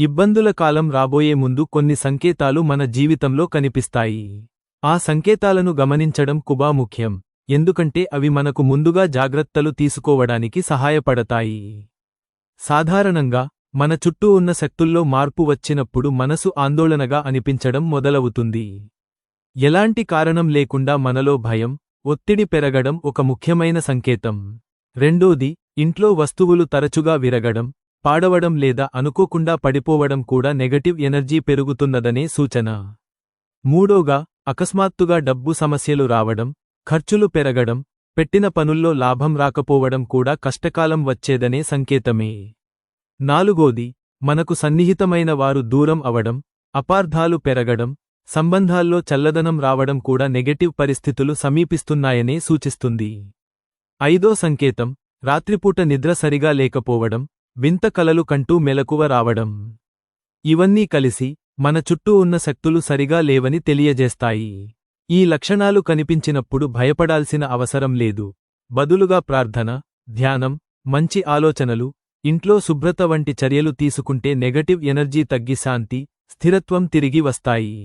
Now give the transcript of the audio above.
ఇబ్బందుల కాలం రాబోయే ముందు కొన్ని సంకేతాలు మన జీవితంలో కనిపిస్తాయి. ఆ సంకేతాలను గమనించడం కుబా ముఖ్యం. ఎందుకంటే అవి మనకు ముందుగా జాగ్రత్తలు తీసుకోవడానికి సహాయపడతాయి. సాధారణంగా మన చుట్టూ ఉన్న శక్తుల్లో మార్పు వచ్చినప్పుడు మనసు ఆందోళనగా అనిపించడం మొదలవుతుంది. ఎలాంటి కారణం లేకుండా మనలో భయం ఒత్తిడి పెరగడం ఒక ముఖ్యమైన సంకేతం. రెండోది ఇంట్లో వస్తువులు తరచుగా విరగడం. పాడవడం లేదా అనుకోకుండా పడిపోవడం కూడా నెగటివ్ ఎనర్జీ పెరుగుతున్నదనే సూచన. మూడోగా అకస్మాత్తుగా డబ్బు సమస్యలు రావడం ఖర్చులు పెరగడం పెట్టిన పనుల్లో లాభం రాకపోవడం కూడా కష్టకాలం వచ్చేదనే సంకేతమే. నాలుగోది మనకు సన్నిహితమైన వారు దూరం అవడం అపార్థాలు పెరగడం సంబంధాల్లో చల్లదనం రావడం కూడా నెగటివ్ పరిస్థితులు సమీపిస్తున్నాయనే సూచిస్తుంది. ఐదో సంకేతం రాత్రిపూట నిద్ర సరిగా లేకపోవడం వింత కలలు కంటూ మెలకువ రావడం. ఇవన్నీ కలిసి మన చుట్టూ ఉన్న శక్తులు సరిగా లేవని తెలియజేస్తాయి. ఈ లక్షణాలు కనిపించినప్పుడు భయపడాల్సిన అవసరం లేదు. బదులుగా ప్రార్థన ధ్యానం మంచి ఆలోచనలు ఇంట్లో శుభ్రత వంటి చర్యలు తీసుకుంటే నెగటివ్ ఎనర్జీ తగ్గి శాంతి స్థిరత్వం తిరిగి వస్తాయి.